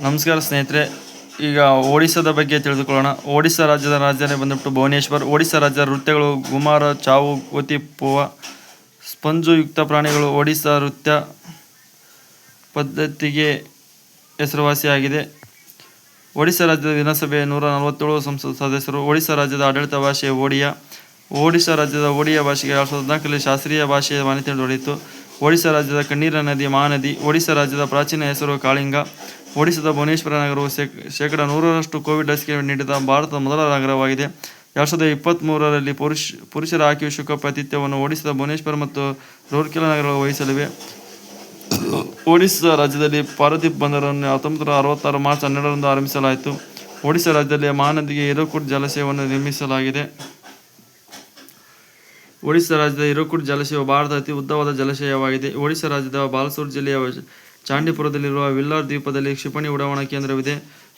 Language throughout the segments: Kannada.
ನಮಸ್ಕಾರ ಸ್ನೇಹಿತರೆ, ಈಗ ಒಡಿಸ್ಸಾದ ಬಗ್ಗೆ ತಿಳಿದುಕೊಳ್ಳೋಣ. ಒಡಿಸ್ಸಾ ರಾಜ್ಯದ ರಾಜಧಾನಿ ಬಂದ್ಬಿಟ್ಟು ಭುವನೇಶ್ವರ್. ಒಡಿಸ್ಸಾ ರಾಜ್ಯದ ನೃತ್ಯಗಳು ಗುಮಾರ, ಚಾವು ಗೋತಿ ಪೂವ ಸ್ಪಂಜು ಯುಕ್ತ ಪ್ರಾಣಿಗಳು ಒಡಿಸ್ಸಾ ನೃತ್ಯ ಪದ್ಧತಿಗೆ ಹೆಸರುವಾಸಿಯಾಗಿದೆ. ಒಡಿಸ್ಸಾ ರಾಜ್ಯದ ವಿಧಾನಸಭೆ ನೂರ ನಲವತ್ತೇಳು ಸಂಸತ್ ಸದಸ್ಯರು, ಒಡಿಸ್ಸಾ ರಾಜ್ಯದ ಆಡಳಿತ ಭಾಷೆ ಒಡಿಯಾ ಒಡಿಶಾ ರಾಜ್ಯದ ಒಡಿಯಾ ಭಾಷೆಗೆ ಎರಡು ಸಾವಿರದ ಹದಿನಾಲ್ಕರಲ್ಲಿ ಶಾಸ್ತ್ರೀಯ ಭಾಷೆಯ ಮಾನ್ಯತೆ ದೊರೆಯಿತು. ಒಡಿಸ್ಸಾ ರಾಜ್ಯದ ಕಣ್ಣೀರ ನದಿ, ಮಹಾನದಿ ಒಡಿಶಾ ರಾಜ್ಯದ ಪ್ರಾಚೀನ ಹೆಸರು ಕಾಳಿಂಗ ಒಡಿಸ್ಸಾದ ಭುವನೇಶ್ವರ ನಗರವು ಶೇಕ್ ಶೇಕಡ ನೂರರಷ್ಟು ಕೋವಿಡ್ ಲಸಿಕೆ ನೀಡಿದ ಭಾರತದ ಮೊದಲ ನಗರವಾಗಿದೆ. ಎರಡು ಸಾವಿರದ ಇಪ್ಪತ್ತ್ಮೂರರಲ್ಲಿ ಪುರುಷ, ಪುರುಷರ ಹಾಕಿ ವಿಶ್ವಕಪ್ ಆತಿಥ್ಯವನ್ನು ಒಡಿಶಾದ ಭುವನೇಶ್ವರ ಮತ್ತು ರೂರ್ಕೆಲಾ ನಗರಗಳು ವಹಿಸಲಿವೆ. ಒಡಿಶಾ ರಾಜ್ಯದಲ್ಲಿ ಪಾರದೀಪ್ ಬಂದರನ್ನು ಹತ್ತೊಂಬತ್ತು ನೂರ ಅರವತ್ತಾರು ಮಾರ್ಚ್ ಹನ್ನೆರಡರಂದು ಆರಂಭಿಸಲಾಯಿತು. ಒಡಿಶಾ ರಾಜ್ಯದಲ್ಲಿ ಮಹಾನದಿಗೆ ಹಿರಕುಟ್ ಜಲಾಶಯವನ್ನು ನಿರ್ಮಿಸಲಾಗಿದೆ. ಒಡಿಶಾ ರಾಜ್ಯದ ಹಿರಕುಟ್ ಜಲಾಶಯವು ಭಾರತದ ಅತಿ ಉದ್ದವಾದ ಜಲಾಶಯವಾಗಿದೆ. ಒಡಿಶಾ ರಾಜ್ಯದ ಬಾಲಸೂರು ಜಿಲ್ಲೆಯ ಚಾಂಡಿಪುರದಲ್ಲಿರುವ ವಿಲ್ಲಾರ್ ದ್ವೀಪದಲ್ಲಿ ಕ್ಷಿಪಣಿ ಉಡಾವಣಾ ಕೇಂದ್ರವಿದೆ.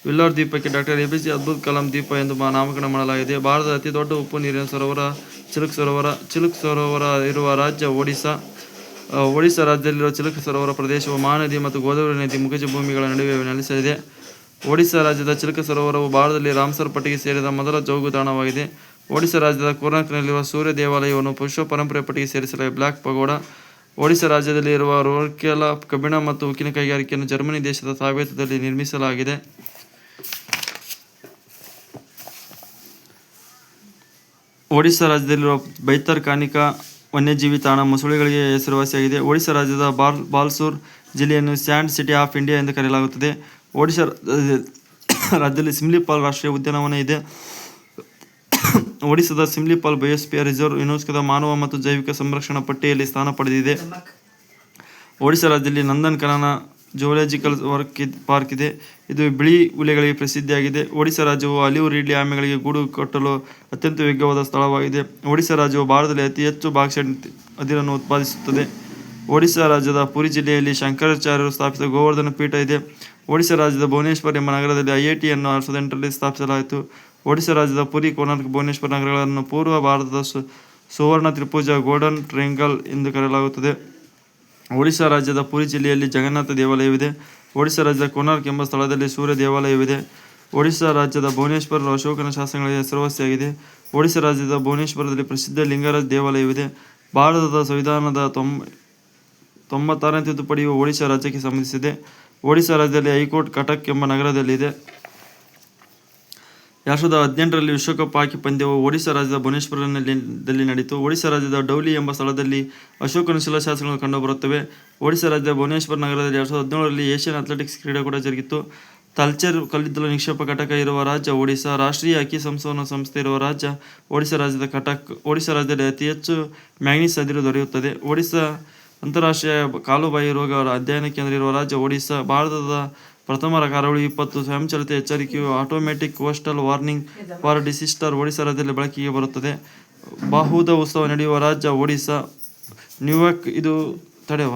ವಿಲ್ಲಾರ್ ದ್ವೀಪಕ್ಕೆ doctor A P J Abdul Kalam ದ್ವೀಪ ಎಂದು ನಾಮಕರಣ ಮಾಡಲಾಗಿದೆ. ಭಾರತದ ಅತಿ ದೊಡ್ಡ ಉಪ್ಪು ನೀರಿನ ಸರೋವರ, ಚಿಲುಕ್ ಸರೋವರ ಚಿಲುಕ್ ಸರೋವರ ಇರುವ ರಾಜ್ಯ ಒಡಿಶಾ ಒಡಿಸ್ಸಾ ರಾಜ್ಯದಲ್ಲಿರುವ ಚಿಲುಕ್ ಸರೋವರ ಪ್ರದೇಶವು ಮಹಾನದಿ ಮತ್ತು ಗೋದಾವರಿ ನದಿ ಮುಖಜ ಭೂಮಿಗಳ ನಡುವೆ ನೆಲೆಸಿದೆ. ಒಡಿಶಾ ರಾಜ್ಯದ ಚಿಲುಕ ಸರೋವರವು ಭಾರತದಲ್ಲಿ ರಾಮ್ಸರ್ ಪಟ್ಟಿಗೆ ಸೇರಿದ ಮೊದಲ ಜೋಗು ತಾಣವಾಗಿದೆ. ಒಡಿಶಾ ರಾಜ್ಯದ ಕೋರ್ನಾಕ್ನಲ್ಲಿರುವ ಸೂರ್ಯ ದೇವಾಲಯವನ್ನು ಪುಷ್ಪ ಪರಂಪರೆ ಪಟ್ಟಿಗೆ ಸೇರಿಸಲಾಗಿದೆ. ಬ್ಲ್ಯಾಕ್ ಪಗೋಡ ಒಡಿಸ್ಸಾ ರಾಜ್ಯದಲ್ಲಿ ಇರುವ ರೋರ್ಕೆಲಾ ಕಬ್ಬಿಣ ಮತ್ತು ಉಕ್ಕಿನ ಕೈಗಾರಿಕೆಯನ್ನು ಜರ್ಮನಿ ದೇಶದ ಸಾವೇತದಲ್ಲಿ ನಿರ್ಮಿಸಲಾಗಿದೆ. ಒಡಿಶಾ ರಾಜ್ಯದಲ್ಲಿರುವ ಬೈತರ್ ಕಾನಿಕಾ ವನ್ಯಜೀವಿ ತಾಣ ಮೊಸಳೆಗಳಿಗೆ ಹೆಸರುವಾಸಿಯಾಗಿದೆ. ಒಡಿಶಾ ರಾಜ್ಯದ ಬಾಲ್, ಬಾಲ್ಸೂರ್ ಜಿಲ್ಲೆಯನ್ನು ಸ್ಯಾಂಡ್ ಸಿಟಿ ಆಫ್ ಇಂಡಿಯಾ ಎಂದು ಕರೆಯಲಾಗುತ್ತದೆ. ಒಡಿಶಾ ರಾಜ್ಯ- ರಾಜ್ಯದಲ್ಲಿ ಸಿಮ್ಲಿಪಾಲ್ ರಾಷ್ಟ್ರೀಯ ಉದ್ಯಾನವನ ಇದೆ. ಒಡಿಸ್ಸಾದ ಸಿಮ್ಲಿಪಾಲ್ ಬಯೋಸ್ಪಿಯರ್ ರಿಸರ್ವ್, ಯುನೆಸ್ಕೋದ ಮಾನವ ಮತ್ತು ಜೈವಿಕ ಸಂರಕ್ಷಣಾ ಪಟ್ಟಿಯಲ್ಲಿ ಸ್ಥಾನ ಪಡೆದಿದೆ. ಒಡಿಶಾ ರಾಜ್ಯದಲ್ಲಿ ನಂದನ್ ಕನನ ಜುವಲಾಜಿಕಲ್ ವರ್ಕ್ ಪಾರ್ಕ್ ಇದೆ. ಇದು ಬಿಳಿ ಹುಲಿಗಳಿಗೆ ಪ್ರಸಿದ್ಧಿಯಾಗಿದೆ. ಒಡಿಶಾ ರಾಜ್ಯವು ಅಲಿವು ರೀಡ್ಲಿ ಆಮೆಗಳಿಗೆ ಗೂಡು ಕಟ್ಟಲು ಅತ್ಯಂತ ಯೋಗ್ಯವಾದ ಸ್ಥಳವಾಗಿದೆ. ಒಡಿಶಾ ರಾಜ್ಯವು ಭಾರತದಲ್ಲಿ ಅತಿ ಹೆಚ್ಚು ಬಾಕ್ಸೈಟ್ ಅದಿರನ್ನು ಉತ್ಪಾದಿಸುತ್ತದೆ. ಒಡಿಶಾ ರಾಜ್ಯದ ಪುರಿ ಜಿಲ್ಲೆಯಲ್ಲಿ ಶಂಕರಾಚಾರ್ಯರು ಸ್ಥಾಪಿಸಿದ ಗೋವರ್ಧನ ಪೀಠ ಇದೆ. ಒಡಿಶಾ ರಾಜ್ಯದ ಭುವನೇಶ್ವರ್ ಎಂಬ ನಗರದಲ್ಲಿ ಐ ಐ ಟಿಯನ್ನು ಎರಡು ಸಾವಿರದ ಎಂಟರಲ್ಲಿ ಸ್ಥಾಪಿಸಲಾಯಿತು. ಒಡಿಸ್ಸಾ ರಾಜ್ಯದ ಪುರಿ, ಕೋನಾರ್ಕ್, ಭುವನೇಶ್ವರ ನಗರಗಳನ್ನು ಪೂರ್ವ ಭಾರತದ ಸುವರ್ಣ ತ್ರಿಭುಜ ಗೋಲ್ಡನ್ ಟ್ರಯಾಂಗಲ್ ಎಂದು ಕರೆಯಲಾಗುತ್ತದೆ. ಒಡಿಶಾ ರಾಜ್ಯದ ಪುರಿ ಜಿಲ್ಲೆಯಲ್ಲಿ ಜಗನ್ನಾಥ ದೇವಾಲಯವಿದೆ. ಒಡಿಶಾ ರಾಜ್ಯದ ಕೋನಾರ್ಕ್ ಎಂಬ ಸ್ಥಳದಲ್ಲಿ ಸೂರ್ಯ ದೇವಾಲಯವಿದೆ. ಒಡಿಶಾ ರಾಜ್ಯದ ಭುವನೇಶ್ವರ ಅಶೋಕನ ಶಾಸನಗಳಿಗೆ ಹೆಸರುವಾಸಿಯಾಗಿದೆ. ಒಡಿಶಾ ರಾಜ್ಯದ ಭುವನೇಶ್ವರದಲ್ಲಿ ಪ್ರಸಿದ್ಧ ಲಿಂಗರಾಜ್ ದೇವಾಲಯವಿದೆ. ಭಾರತದ ಸಂವಿಧಾನದ ತೊಂಬ ತೊಂಬತ್ತಾರನೇ ತಿದ್ದುಪಡಿಯು ಒಡಿಶಾ ರಾಜ್ಯಕ್ಕೆ ಸಂಬಂಧಿಸಿದೆ. ಒಡಿಶಾ ರಾಜ್ಯದಲ್ಲಿ ಹೈಕೋರ್ಟ್ ಕಟಕ್ ಎಂಬ ನಗರದಲ್ಲಿದೆ. ಎರಡು ಸಾವಿರದ ಹದಿನೆಂಟರಲ್ಲಿ ವಿಶ್ವಕಪ್ ಹಾಕಿ ಪಂದ್ಯವು ಒಡಿಶಾ ರಾಜ್ಯದ ಭುವನೇಶ್ವರನಲ್ಲಿ ನಡೆಯಿತು ಒಡಿಶಾ ರಾಜ್ಯದ ಡೌಲಿ ಎಂಬ ಸ್ಥಳದಲ್ಲಿ ಅಶೋಕನ ಶಿಲಾಶಾಸನಗಳು ಕಂಡುಬರುತ್ತವೆ. ಒಡಿಶಾ ರಾಜ್ಯದ ಭುವನೇಶ್ವರ ನಗರದಲ್ಲಿ ಎರಡು ಸಾವಿರದ ಹದಿನೇಳರಲ್ಲಿ ಏಷ್ಯನ್ ಅಥ್ಲೆಟಿಕ್ಸ್ ಕ್ರೀಡಾಕೂಟ ಜರುಗಿತು. ತಲ್ಚರ್ ಕಲ್ಲಿದ್ದಲು ನಿಕ್ಷೇಪ ಘಟಕ ಇರುವ ರಾಜ್ಯ ಒಡಿಶಾ ರಾಷ್ಟ್ರೀಯ ಅಕ್ಕಿ ಸಂಶೋಧನಾ ಸಂಸ್ಥೆ ಇರುವ ರಾಜ್ಯ ಒಡಿಶಾ ರಾಜ್ಯದ ಕಟಕ್ ಒಡಿಶಾ ರಾಜ್ಯದಲ್ಲಿ ಅತಿ ಹೆಚ್ಚು ಮ್ಯಾಂಗ್ನೀಸ್ ಅದಿರು ದೊರೆಯುತ್ತದೆ. ಒಡಿಶಾ ಅಂತಾರಾಷ್ಟ್ರೀಯ ಕಾಲುಬಾಯಿ ರೋಗ ಅಧ್ಯಯನ ಕೇಂದ್ರ ಇರುವ ರಾಜ್ಯ ಒಡಿಶಾ ಭಾರತದ ಪ್ರಥಮ ಕರಾವಳಿ ಇಪ್ಪತ್ತು ಸ್ವಯಂಚಾಲಿತ ಎಚ್ಚರಿಕೆಯು automatic coastal warning for disaster Odisha ರಾಜ್ಯದಲ್ಲಿ ಬಳಕೆಗೆ ಬರುತ್ತದೆ. ಬಾಹುದ ಉತ್ಸವ ನಡೆಯುವ ರಾಜ್ಯ ಒಡಿಶಾ ನ್ಯೂಯಾರ್ಕ್ ಇದು ತಡೆವ?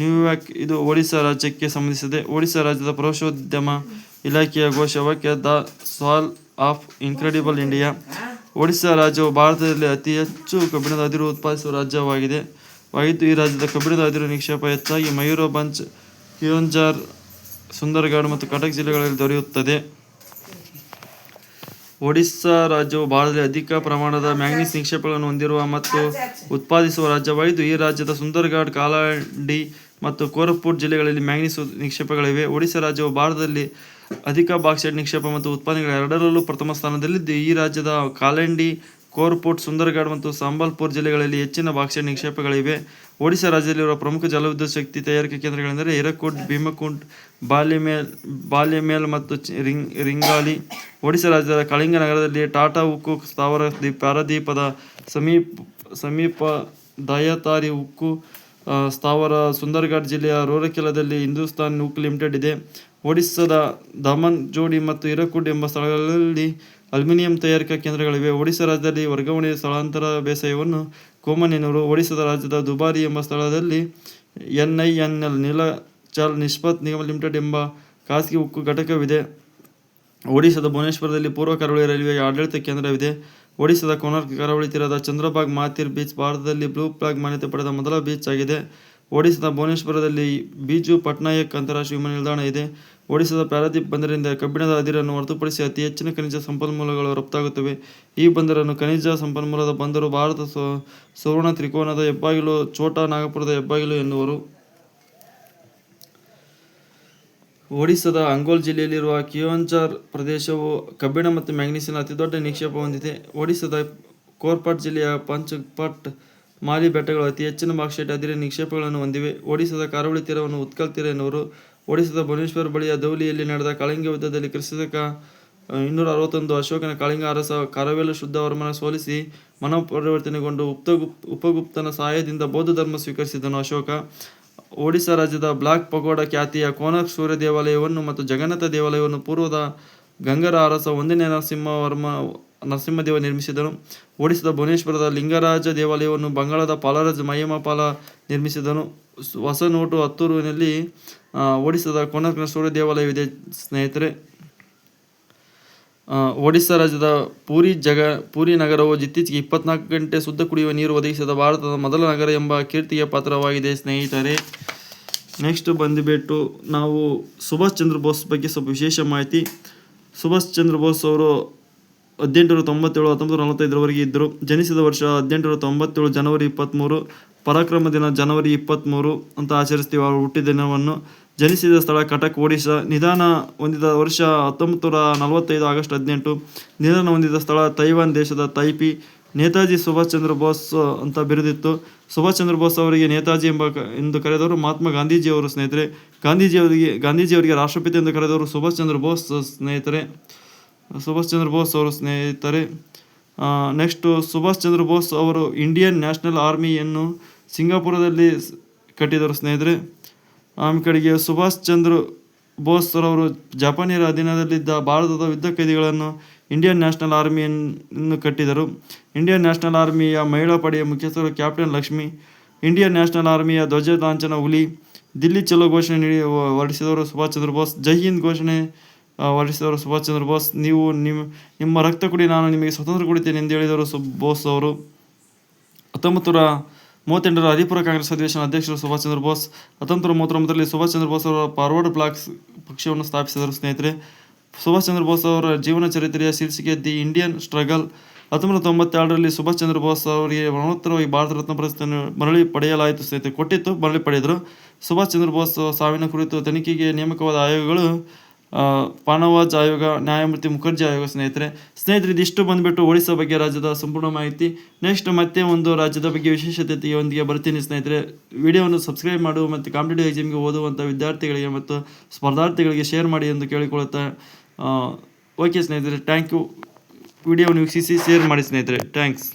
ನ್ಯೂಯಾರ್ಕ್ ಇದು ಒಡಿಶಾ ರಾಜ್ಯಕ್ಕೆ ಸಂಬಂಧಿಸಿದೆ. ಒಡಿಶಾ ರಾಜ್ಯದ ಪ್ರವಾಸೋದ್ಯಮ ಇಲಾಖೆಯ ಘೋಷವಾಕ್ಯ the soul of incredible India Odisha ರಾಜ್ಯವು ಭಾರತದಲ್ಲಿ ಅತಿ ಹೆಚ್ಚು ಕಬ್ಬಿಣದ ಅದಿರು ಉತ್ಪಾದಿಸುವ ರಾಜ್ಯವಾಗಿದೆ. ವಾಗಿದ್ದು ಈ ರಾಜ್ಯದ ಕಬ್ಬಿಣದ ಅದಿರು ನಿಕ್ಷೇಪ ಹೆಚ್ಚಾಗಿ ಮಯೂರಭಂಜ್ ಕಿಯೋಂಜಾರ್ ಸುಂದರ್ಗಢ್ ಮತ್ತು ಕಟಕ್ ಜಿಲ್ಲೆಗಳಲ್ಲಿ ದೊರೆಯುತ್ತದೆ. ಒಡಿಸ್ಸಾ ರಾಜ್ಯವು ಭಾರತದಲ್ಲಿ ಅಧಿಕ ಪ್ರಮಾಣದ ಮ್ಯಾಂಗ್ನೀಸ್ ನಿಕ್ಷೇಪಗಳನ್ನು ಹೊಂದಿರುವ ಮತ್ತು ಉತ್ಪಾದಿಸುವ ರಾಜ್ಯವಾಗಿದ್ದು ಈ ರಾಜ್ಯದ ಸುಂದರ್ಗಢ್, ಕಾಲಾಂಡಿ ಮತ್ತು ಕೋರಪುರ್ ಜಿಲ್ಲೆಗಳಲ್ಲಿ ಮ್ಯಾಂಗ್ನೀಸ್ ನಿಕ್ಷೇಪಗಳಿವೆ. ಒಡಿಶಾ ರಾಜ್ಯವು ಭಾರತದಲ್ಲಿ ಅಧಿಕ ಬಾಕ್ಸೈಡ್ ನಿಕ್ಷೇಪ ಮತ್ತು ಉತ್ಪಾದನೆಗಳ ಎರಡರಲ್ಲೂ ಪ್ರಥಮ ಸ್ಥಾನದಲ್ಲಿದ್ದು, ಈ ರಾಜ್ಯದ ಕಾಲಂಡಿ ಕೋರ್ಪುಟ್, ಸುಂದರ್ಗಢ್ ಮತ್ತು ಸಂಬಲ್ಪುರ್ ಜಿಲ್ಲೆಗಳಲ್ಲಿ ಹೆಚ್ಚಿನ ಬಾಕ್ಸೈಟ್ ನಿಕ್ಷೇಪಗಳಿವೆ. ಒಡಿಶಾ ರಾಜ್ಯದಲ್ಲಿರುವ ಪ್ರಮುಖ ಜಲವಿದ್ಯುತ್ ಶಕ್ತಿ ತಯಾರಿಕೆ ಕೇಂದ್ರಗಳೆಂದರೆ ಹಿರಕುಡ್ ಭೀಮಕುಂಟ್ ಬಾಲ್ಯಮೇಲ್ ಬಾಲ್ಯಮೇಲ್ ಮತ್ತು ರಿಂಗ್, ರಿಂಗಾಲಿ. ಒಡಿಶಾ ರಾಜ್ಯದ ಕಳಿಂಗ ನಗರದಲ್ಲಿ ಟಾಟಾ ಉಕ್ಕು ಸ್ಥಾವರ ದೀಪ ಪಾರದೀಪದ ಸಮೀಪ ಸಮೀಪ ದಯತಾರಿ ಉಕ್ಕು ಸ್ಥಾವರ ಸುಂದರ್ಗಢ್ ಜಿಲ್ಲೆಯ ರೂರಕೆಲಾದಲ್ಲಿ ಹಿಂದೂಸ್ತಾನ್ ಉಕ್ಕು ಲಿಮಿಟೆಡ್ ಇದೆ. ಒಡಿಸ್ಸಾದ ದಾಮನ್ ಜೋಡಿ ಮತ್ತು ಹಿರಕುಡ್ ಎಂಬ ಸ್ಥಳಗಳಲ್ಲಿ ಅಲ್ಯೂಮಿನಿಯಂ ತಯಾರಿಕಾ ಕೇಂದ್ರಗಳಿವೆ. ಒಡಿಶಾ ರಾಜ್ಯದಲ್ಲಿ ವರ್ಗಾವಣೆ ಸ್ಥಳಾಂತರ ಬೇಸಾಯವನ್ನು ಕೋಮನ್ ಒಡಿಶಾದ ರಾಜ್ಯದ ದುಬಾರಿ ಎಂಬ ಸ್ಥಳದಲ್ಲಿ N I N L Nilachal Ispat Nigam limited ಎಂಬ ಖಾಸಗಿ ಉಕ್ಕು ಘಟಕವಿದೆ. ಒಡಿಶಾದ ಭುವನೇಶ್ವರದಲ್ಲಿ ಪೂರ್ವ ಕರಾವಳಿ ರೈಲ್ವೆ ಆಡಳಿತ ಕೇಂದ್ರವಿದೆ. ಒಡಿಶಾದ ಕೋನಾರ್ಕ್ ಕರಾವಳಿ ತೀರದ ಚಂದ್ರಭಾಗ್ ಮಾತಿರ್ ಬೀಚ್ ಭಾರತದಲ್ಲಿ ಬ್ಲೂ ಫ್ಲಾಗ್ ಮಾನ್ಯತೆ ಪಡೆದ ಮೊದಲ ಬೀಚ್ ಆಗಿದೆ. ಒಡಿಸ್ಸಾದ ಭುವನೇಶ್ವರದಲ್ಲಿ ಬೀಜು ಪಟ್ನಾಯಕ್ ಅಂತಾರಾಷ್ಟ್ರೀಯ ವಿಮಾನ ನಿಲ್ದಾಣ ಇದೆ. ಒಡಿಶಾದ ಪ್ಯಾರಾದೀಪ್ ಬಂದರಿಂದ ಕಬ್ಬಿಣದ ಅದಿರನ್ನು ಹೊರತುಪಡಿಸಿ ಅತಿ ಹೆಚ್ಚಿನ ಖನಿಜ ಸಂಪನ್ಮೂಲಗಳು ರಫ್ತಾಗುತ್ತವೆ. ಈ ಬಂದರನ್ನು ಖನಿಜ ಸಂಪನ್ಮೂಲದ ಬಂದರು ಭಾರತ ಸುವರ್ಣ ತ್ರಿಕೋನದ ಹೆಬ್ಬಾಗಿಲು, ಛೋಟಾ ನಾಗಪುರದ ಹೆಬ್ಬಾಗಿಲು ಎನ್ನುವರು. ಒಡಿಶಾದ ಅಂಗೋಲ್ ಜಿಲ್ಲೆಯಲ್ಲಿರುವ ಕಿಯೋಂಚಾರ್ ಪ್ರದೇಶವು ಕಬ್ಬಿಣ ಮತ್ತು ಮ್ಯಾಂಗನೀಸಿನ ಅತಿದೊಡ್ಡ ನಿಕ್ಷೇಪ ಹೊಂದಿದೆ. ಒಡಿಶಾದ ಕೋರ್ಪಾಟ್ ಜಿಲ್ಲೆಯ ಪಂಚಪಟ್, ಮಾಲಿ ಬೆಟ್ಟಗಳು ಅತಿ ಹೆಚ್ಚಿನ ಬಾಕ್ಸೈಟ್ ಅದಿರ ನಿಕ್ಷೇಪಗಳನ್ನು ಹೊಂದಿವೆ. ಒಡಿಶಾದ ಕರಾವಳಿ ತೀರವನ್ನು ಉತ್ಕಲ್ ತೀರ ಎನ್ನುವರು. ಒಡಿಶಾದ ಭುವನೇಶ್ವರ ಬಳಿಯ ದೌಲಿಯಲ್ಲಿ ನಡೆದ ಕಳಿಂಗ ಯುದ್ಧದಲ್ಲಿ ಕ್ರಿಸ್ತಕ ಇನ್ನೂರ ಅರವತ್ತೊಂದು ಅಶೋಕನ ಕಳಿಂಗ ಅರಸ ಕರವೇಲ ಶುದ್ಧವರ್ಮನ ಸೋಲಿಸಿ ಮನಪರಿವರ್ತನೆಗೊಂಡು ಉಪ್ತಗುಪ್ ಉಪಗುಪ್ತನ ಸಹಾಯದಿಂದ ಬೌದ್ಧ ಧರ್ಮ ಸ್ವೀಕರಿಸಿದನು ಅಶೋಕ. ಒಡಿಶಾ ರಾಜ್ಯದ ಬ್ಲಾಕ್ ಪಗೋಡ ಖ್ಯಾತಿಯ ಕೋನಕ್ ಸೂರ್ಯ ದೇವಾಲಯವನ್ನು ಮತ್ತು ಜಗನ್ನಾಥ ದೇವಾಲಯವನ್ನು ಪೂರ್ವದ ಗಂಗರ ಅರಸ ಒಂದನೇ ನರಸಿಂಹವರ್ಮ ನರಸಿಂಹದೇವ ನಿರ್ಮಿಸಿದನು. ಓಡಿಸಿದ ಭುವನೇಶ್ವರದ ಲಿಂಗರಾಜ ದೇವಾಲಯವನ್ನು ಬಂಗಾಳದ ಪಾಲರಾಜ ಮಯಮಪಾಲ ನಿರ್ಮಿಸಿದನು. ಹೊಸನೋಟು ಹೊಸ ನೋಟು ಹತ್ತೂರಿನಲ್ಲಿ ಓಡಿಸಿದ ಕೋನಕ್ನ ಸೂರ್ಯ ದೇವಾಲಯವಿದೆ, ಸ್ನೇಹಿತರೆ. ಒಡಿಸ್ಸಾ ರಾಜ್ಯದ ಪೂರಿ ಜಗ, ಪೂರಿ ನಗರವು ಇತ್ತೀಚೆಗೆ ಇಪ್ಪತ್ನಾಲ್ಕು ಗಂಟೆ ಶುದ್ಧ ಕುಡಿಯುವ ನೀರು ಒದಗಿಸಿದ ಭಾರತದ ಮೊದಲ ನಗರ ಎಂಬ ಕೀರ್ತಿಗೆ ಪಾತ್ರವಾಗಿದೆ, ಸ್ನೇಹಿತರೆ. ನೆಕ್ಸ್ಟ್ ಬಂದುಬಿಟ್ಟು ನಾವು ಸುಭಾಷ್ ಚಂದ್ರ ಬೋಸ್ ಬಗ್ಗೆ ಸ್ವಲ್ಪ ವಿಶೇಷ ಮಾಹಿತಿ. ಸುಭಾಷ್ ಚಂದ್ರ ಬೋಸ್ ಅವರು ಹದಿನೆಂಟುನೂರ ತೊಂಬತ್ತೇಳು ಹತ್ತೊಂಬತ್ತು ನಲವತ್ತೈದರವರೆಗೆ ಇದ್ದರು. ಜನಿಸಿದ ವರ್ಷ ಹದಿನೆಂಟುನೂರ ತೊಂಬತ್ತೇಳು, ಜನವರಿ ಇಪ್ಪತ್ತ್ಮೂರು ಪರಾಕ್ರಮ ದಿನ ಜನವರಿ ಇಪ್ಪತ್ತ್ಮೂರು ಅಂತ ಆಚರಿಸ್ತೀವಿ. ಅವರು ಹುಟ್ಟಿದ ದಿನವನ್ನು ಜನಿಸಿದ ಸ್ಥಳ ಕಟಕ್, ಒಡಿಶಾ. ನಿಧಾನ ಹೊಂದಿದ ವರ್ಷ ಹತ್ತೊಂಬತ್ತು ನೂರ ನಲವತ್ತೈದು, ಆಗಸ್ಟ್ ಹದಿನೆಂಟು. ನಿಧನ ಹೊಂದಿದ ಸ್ಥಳ ತೈವಾನ್ ದೇಶದ ತೈಪಿ. ನೇತಾಜಿ ಸುಭಾಷ್ ಚಂದ್ರ ಬೋಸ್ ಅಂತ ಬಿರುದಿತ್ತು. ಸುಭಾಷ್ ಚಂದ್ರ ಬೋಸ್ ಅವರಿಗೆ ನೇತಾಜಿ ಎಂಬ ಎಂದು ಕರೆದವರು ಮಹಾತ್ಮ ಗಾಂಧೀಜಿಯವರು ಸ್ನೇಹಿತರೆ. ಗಾಂಧೀಜಿಯವರಿಗೆ ಗಾಂಧೀಜಿಯವರಿಗೆ ರಾಷ್ಟ್ರಪಿತ ಎಂದು ಕರೆದವರು ಸುಭಾಷ್ ಚಂದ್ರ ಬೋಸ್ ಸ್ನೇಹಿತರೆ. ಸುಭಾಷ್ ಚಂದ್ರ ಬೋಸ್ ಅವರು ಸ್ನೇಹಿತರೆ ನೆಕ್ಸ್ಟು ಸುಭಾಷ್ ಚಂದ್ರ ಬೋಸ್ ಅವರು ಇಂಡಿಯನ್ ನ್ಯಾಷನಲ್ ಆರ್ಮಿಯನ್ನು ಸಿಂಗಾಪುರದಲ್ಲಿ ಕಟ್ಟಿದರು ಸ್ನೇಹಿತರೆ. ಆಮೇಲೆ ಕಡೆಗೆ ಸುಭಾಷ್ ಚಂದ್ರ ಬೋಸ್ ಅವರು ಜಪಾನಿಯರ ಅಧೀನದಲ್ಲಿದ್ದ ಭಾರತದ ಯುದ್ಧ ಕೈದಿಗಳನ್ನು ಇಂಡಿಯನ್ ನ್ಯಾಷನಲ್ ಆರ್ಮಿಯನ್ನು ಕಟ್ಟಿದರು. ಇಂಡಿಯನ್ ನ್ಯಾಷನಲ್ ಆರ್ಮಿಯ ಮಹಿಳಾ ಪಡೆಯ ಮುಖ್ಯಸ್ಥರು ಕ್ಯಾಪ್ಟನ್ ಲಕ್ಷ್ಮಿ ಇಂಡಿಯನ್ ನ್ಯಾಷನಲ್ ಆರ್ಮಿಯ ಧ್ವಜ ಲಾಂಛನ ಹುಲಿ, ದಿಲ್ಲಿ ಚಲೋ ಘೋಷಣೆ ನೀಡಿ ಹೊರಡಿಸಿದವರು ಸುಭಾಷ್ ಚಂದ್ರ ಬೋಸ್. ಜೈ ಹಿಂದ್ ಘೋಷಣೆ ಹೊರಡಿಸಿದವರು ಸುಭಾಷ್ ಚಂದ್ರ ಬೋಸ್, ನೀವು ನಿಮ್ಮ ನಿಮ್ಮ ರಕ್ತ ಕುಡಿ, ನಾನು ನಿಮಗೆ ಸ್ವತಂತ್ರ ಕೊಡುತ್ತೇನೆ ಎಂದು ಹೇಳಿದರು ಸು, ಬೋಸ್ ಅವರು. ಹತ್ತೊಂಬತ್ತು ನೂರ ಮೂವತ್ತೆಂಟರ ಹರಿಪುರ ಕಾಂಗ್ರೆಸ್ ಅಧಿವೇಶನ ಅಧ್ಯಕ್ಷರು ಸುಭಾಷ್ ಚಂದ್ರ ಬೋಸ್ ಹತ್ತೊಂಬತ್ತು ನೂರ ಮೂವತ್ತೊಂಬತ್ತರಲ್ಲಿ ಸುಭಾಷ್ ಚಂದ್ರ ಬೋಸ್ ಅವರ ಫಾರ್ವರ್ಡ್ ಬ್ಲಾಕ್ ಪಕ್ಷವನ್ನು ಸ್ಥಾಪಿಸಿದರು, ಸ್ನೇಹಿತರೆ. ಸುಭಾಷ್ ಚಂದ್ರ ಬೋಸ್ ಅವರ ಜೀವನ ಚರಿತ್ರೆಯ ಶೀರ್ಷಿಕೆ ದಿ ಇಂಡಿಯನ್ ಸ್ಟ್ರಗಲ್. ಹತ್ತೊಂಬತ್ತು ತೊಂಬತ್ತೆರಡರಲ್ಲಿ ಸುಭಾಷ್ ಚಂದ್ರ ಬೋಸ್ ಅವರಿಗೆ ಮರಣೋತ್ತರವಾಗಿ ಭಾರತ ರತ್ನ ಪ್ರಶಸ್ತಿಯನ್ನು ಮರಳಿ ಪಡೆಯಲಾಯಿತು, ಸ್ನೇಹಿತರೆ. ಕೊಟ್ಟಿತ್ತು, ಮರಳಿ ಪಡೆದರು. ಸುಭಾಷ್ ಚಂದ್ರ ಬೋಸ್ ಸಾವಿನ ಕುರಿತು ತನಿಖೆಗೆ ನೇಮಕವಾದ ಆಯೋಗಗಳು ಪಾನವಾಜ್ ಆಯೋಗ ನ್ಯಾಯಮೂರ್ತಿ ಮುಖರ್ಜಿ ಆಯೋಗ ಸ್ನೇಹಿತರೆ ಸ್ನೇಹಿತರೆ, ಇದಿಷ್ಟು ಬಂದುಬಿಟ್ಟು ಒಡಿಶಾ ಬಗ್ಗೆ ರಾಜ್ಯದ ಸಂಪೂರ್ಣ ಮಾಹಿತಿ. ನೆಕ್ಸ್ಟ್ ಮತ್ತೆ ಒಂದು ರಾಜ್ಯದ ಬಗ್ಗೆ ವಿಶೇಷತೆಯೊಂದಿಗೆ ಬರ್ತೀನಿ ಸ್ನೇಹಿತರೆ. ವಿಡಿಯೋವನ್ನು ಸಬ್ಸ್ಕ್ರೈಬ್ ಮಾಡು ಮತ್ತು ಕಾಂಪಿಟೇಟಿವ್ ಎಕ್ಸಾಮ್ಗೆ ಓದುವಂಥ ವಿದ್ಯಾರ್ಥಿಗಳಿಗೆ ಮತ್ತು ಸ್ಪರ್ಧಾರ್ಥಿಗಳಿಗೆ ಶೇರ್ ಮಾಡಿ ಎಂದು ಕೇಳಿಕೊಳ್ಳುತ್ತಾ ಓಕೆ ಸ್ನೇಹಿತರೆ, ಥ್ಯಾಂಕ್ ಯು. ವಿಡಿಯೋವನ್ನು ವೀಕ್ಷಿಸಿ, ಶೇರ್ ಮಾಡಿ ಸ್ನೇಹಿತರೆ. ಥ್ಯಾಂಕ್ಸ್.